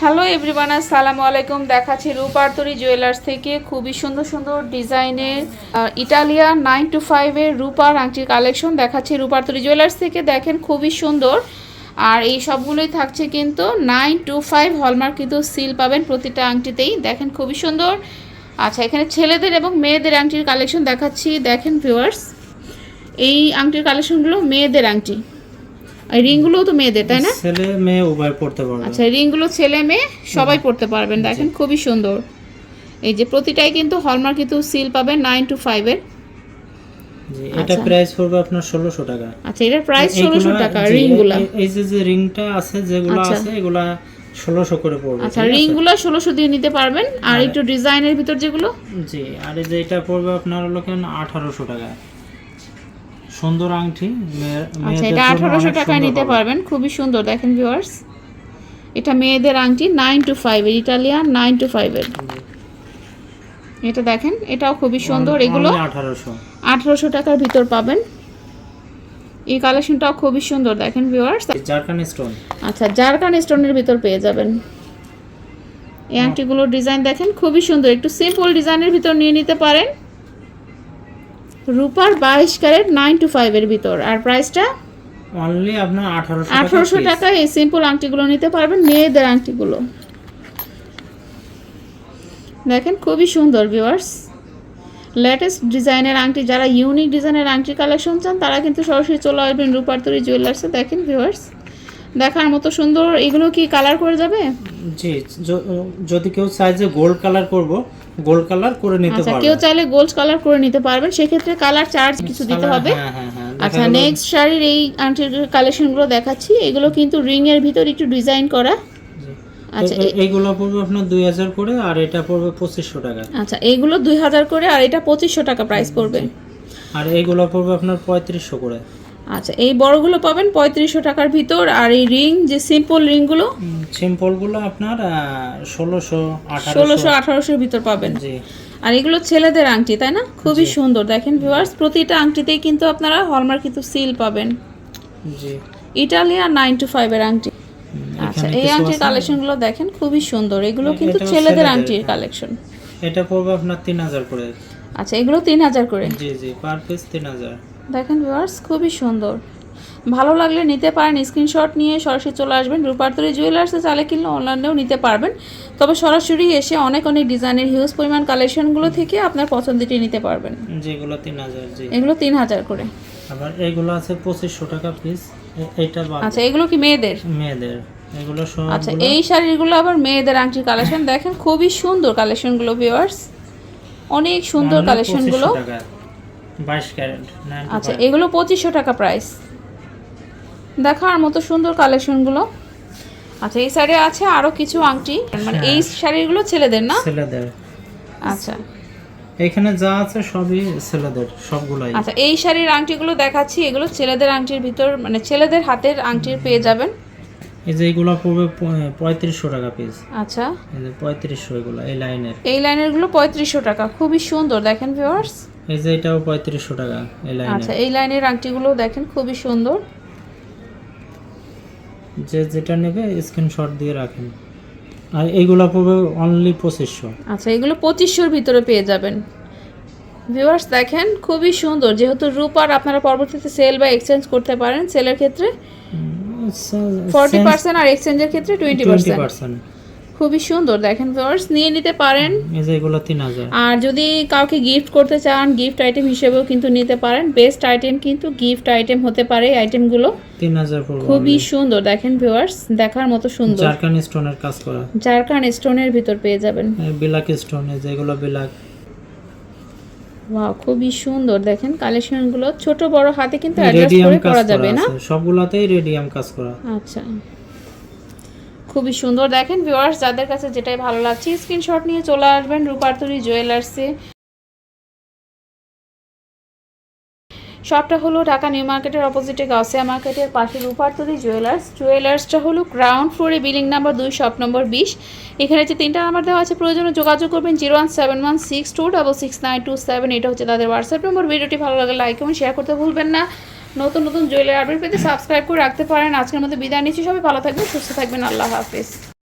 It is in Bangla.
হ্যালো এভরিওয়ান, আসসালামু আলাইকুম। দেখাচ্ছি রূপার্তরি জুয়েলার্স থেকে খুবই সুন্দর সুন্দর ডিজাইনের ইটালিয়া নাইন টু ফাইভের রূপার আংটির কালেকশন দেখাচ্ছি রূপার্তরি জুয়েলার্স থেকে। দেখেন খুবই সুন্দর। আর এই সবগুলোই থাকছে কিন্তু নাইন টু ফাইভ হলমার্ক কিন্তু সিল পাবেন প্রতিটা আংটিতেই। দেখেন খুবই সুন্দর। আচ্ছা এখানে ছেলেদের এবং মেয়েদের আংটির কালেকশন দেখাচ্ছি। দেখেন ভিউয়ার্স, এই আংটির কালেকশনগুলো মেয়েদের আংটি। আর রিংগুলোও তো মেয়েদের তাই না? ছেলে মেয়ে উভয় পড়তে পারবে। আচ্ছা রিংগুলো ছেলে মেয়ে সবাই পড়তে পারবেন দেখেন খুবই সুন্দর। এই যে প্রতিটাই কিন্তু হলমার্ক কিন্তু সিল নাইন টু ফাইভের এটা প্রাইস পড়বে আপনার ষোলোশো টাকা। আচ্ছা এটার প্রাইস এইগুলা- ষোলোশো টাকা জি, রিংগুলা। এই- যে যে রিংটা আছে যেগুলো আচ্ছা। আছে এগুলা ষোলোশো করে পড়বে আচ্ছা? রিংগুলো ষোলোশো দিয়ে নিতে পারবেন। আর একটু ডিজাইনের ভিতর যেগুলো? জি আর এই যে এটা পড়বে আপনার হলো কেন আঠারোশো টাকা। সুন্দর আংটি আচ্ছা মেয়েদের এটা আঠারোশো টাকায় নিতে পারবেন খুবই সুন্দর দেখেন ভিউয়ার্স এটা মেয়েদের আংটি নাইন টু ফাইভের ইটালিয়ান নাইন টু ফাইভের। এটা দেখেন এটাও খুবই সুন্দর এগুলো আঠারোশো। টাকার ভিতর পাবেন। এই কালেকশনটাও খুবই সুন্দর দেখেন ভিউয়ার্স জারকান স্টোন। আচ্ছা জারকান স্টোনের ভিতর পেয়ে যাবেন। এই আংটিগুলোর ডিজাইন দেখেন খুবই সুন্দর একটু সিম্পল ডিজাইনের ভিতর নিয়ে নিতে পারেন। রূপার বাইশ ক্যারেট নাইন টু ফাইভের ভিতর। আর প্রাইসটা অনলি আপনার আঠারোশো আঠারোশো টাকায় এই সিম্পল আংটিগুলো নিতে পারবেন মেয়েদের আংটিগুলো। দেখেন খুবই সুন্দর ভিউয়ার্স লেটেস্ট ডিজাইনের আংটি যারা ইউনিক ডিজাইনের আংটি কালেকশন চান তারা কিন্তু সরাসরি চলে আসবেন রূপার্তরি জুয়েলার্সে দেখেন ভিউয়ার্স দেখার মতো সুন্দর এগুলো কি কালার করে যাবে? জি যদি কেউ চায় যে গোল্ড কালার করব গোল্ড কালার করে নিতে আচ্ছা পারবে। কেউ চাইলে গোল্ড কালার করে নিতে পারবেন। সেক্ষেত্রে কালার চার্জ কিছু দিতে হবে। হ্যাঁ হ্যাঁ হ্যাঁ আচ্ছা নেক্সট শাড়ির এই আংটির কালেকশনগুলো দেখাচ্ছি। এগুলো কিন্তু রিং এর ভিতর একটু ডিজাইন করা। আচ্ছা এইগুলো পড়বে আপনার দুই হাজার করে আর এটা পড়বে পঁচিশশো টাকা। আচ্ছা এইগুলো দুই হাজার করে আর এটা পঁচিশশো টাকা প্রাইস পড়বে। আর এইগুলো পড়বে আপনার পঁয়ত্রিশশো করে। আচ্ছা এই বড়গুলো পাবেন পঁয়ত্রিশশো টাকার ভিতর আর এই রিং যে সিম্পল রিংগুলো? সিম্পলগুলো আপনার ষোলোশো ষোলোশো আঠারোশোর ভিতর পাবেন। জি। আর এগুলো ছেলেদের আংটি তাই না? খুবই সুন্দর দেখেন ভিউয়ার্স প্রতিটা আংটিতেই কিন্তু আপনারা হলমার্ক কিন্তু সিল পাবেন। জি। ইটালিয়ান নাইন টু ফাইভের আংটি। আচ্ছা এই আংটির। কালেকশনগুলো দেখেন খুবই সুন্দর। এগুলো কিন্তু ছেলেদের আংটির। কালেকশন এটা পড়বে আপনার তিন হাজার করে। আচ্ছা এগুলো তিন হাজার করে? জি জি পার পিস তিন হাজার। দেখেন ভিউয়ার্স খুবই সুন্দর। ভালো লাগলে নিতে পারেন স্ক্রিনশট নিয়ে সরাসরি চলে আসবেন। রূপার্তরি জুয়েলার্সে চালে কিনলে অনলাইনেও নিতে পারবেন। তবে সরাসরি এসে অনেক অনেক ডিজাইনের হিউজ পরিমাণ কালেকশনগুলো থেকে আপনার পছন্দটি নিতে পারবেন। যেগুলো তিন হাজার এগুলো তিন হাজার করে। আবার এইগুলো আছে পঁচিশশো টাকা পিস এইটা আচ্ছা এগুলো কি মেয়েদের? মেয়েদের। এগুলো আচ্ছা এই শাড়িগুলো আবার মেয়েদের আংটির কালেকশন দেখেন খুবই সুন্দর কালেকশনগুলো ভিউয়ার্স অনেক সুন্দর কালেকশনগুলো বাইশ ক্যারেট আচ্ছা এগুলো পঁচিশশো টাকা প্রাইস দেখার মতো সুন্দর কালেকশনগুলো আচ্ছা এই সাইডে আছে আরও কিছু আংটি। মানে এই শাড়িগুলো ছেলেদের না? ছেলেদের। আচ্ছা। এখানে যা আছে সবই ছেলেদের সবগুলাই। আচ্ছা এই শাড়ির আংটিগুলো দেখাচ্ছি। এগুলো ছেলেদের আংটির ভিতর মানে ছেলেদের হাতের আংটির পেয়ে যাবেন। এই যে এগুলো পড়বে পঁয়ত্রিশশো টাকা পিস আচ্ছা। এই যে পঁয়ত্রিশশো এগুলো এই লাইনের। এই লাইনেরগুলো পঁয়ত্রিশশো টাকা। খুবই সুন্দর দেখেন ভিউয়ার্স এই যে এটাও পঁয়ত্রিশশো টাকা এই লাইনের। আচ্ছা এই লাইনের আংটিগুলো দেখেন খুবই সুন্দর। যে যেটা নেবে স্ক্রিনশট দিয়ে রাখেন। আর এইগুলো পড়বে অনলি পঁচিশশো। আচ্ছা এগুলো পঁচিশশোর ভিতরে পেয়ে যাবেন। ভিউয়ার্স দেখেন খুবই সুন্দর। যেহেতু রূপার আপনারা পরবর্তীতে সেল বা এক্সচেঞ্জ করতে পারেন সেলের ক্ষেত্রে ফর্টি পার্সেন্ট আর এক্সচেঞ্জের ক্ষেত্রে টোয়েন্টি টোয়েন্টি পার্সেন্ট পার্সেন্ট খুবই সুন্দর দেখেন ভিউয়ার্স নিয়ে নিতে পারেন। এই যে এগুলো তিন হাজার। আর যদি কাউকে গিফট করতে চান গিফট আইটেম হিসেবেও কিন্তু নিতে পারেন। বেস্ট আইটেম কিন্তু গিফট আইটেম হতে পারে এই আইটেমগুলো তিন হাজার পড়বে খুবই সুন্দর দেখেন ভিউয়ার্স দেখার মতো সুন্দর। জারকান স্টোনের কাজ করা। জারকান স্টোনের ভিতর পেয়ে যাবেন। বিলাক স্টোন এই যে এগুলো বিলাক। ওয়াও খুবই সুন্দর দেখেন কালেকশনগুলো ছোট বড় হাতে কিন্তু অ্যাডজাস্ট করে করা যাবে না। সবগুলাতেই রেডিয়াম কাজ করা। আচ্ছা। খুবই সুন্দর দেখেন ভিউয়ার্স যাদের কাছে যেটাই ভালো লাগছে স্ক্রিনশট নিয়ে চলে আসবেন রূপার্তরি জুয়েলার্সে শপটা হলো ঢাকা নিউ মার্কেটের অপোজিটে গাউসিয়া মার্কেটের পাশে রূপার্তরি জুয়েলার্স জুয়েলার্সটা হলো গ্রাউন্ড ফ্লোরে বিল্ডিং নাম্বার দুই শপ নম্বর বিশ। এখানে যে তিনটা নাম্বার দেওয়া আছে, প্রয়োজনে যোগাযোগ করবেন zero one seven one six two double six nine two seven এটা হচ্ছে তাদের হোয়াটসঅ্যাপ নম্বর ভিডিওটি ভালো লাগে লাইক এবং শেয়ার করতে ভুলবেন না। নতুন নতুন জুয়েলারি আপডেট পেতে সাবস্ক্রাইব করে রাখতে পারেন। আজকের মতো বিদায় নিচ্ছি সবাই, ভালো থাকবেন, সুস্থ থাকবেন, আল্লাহ হাফিজ।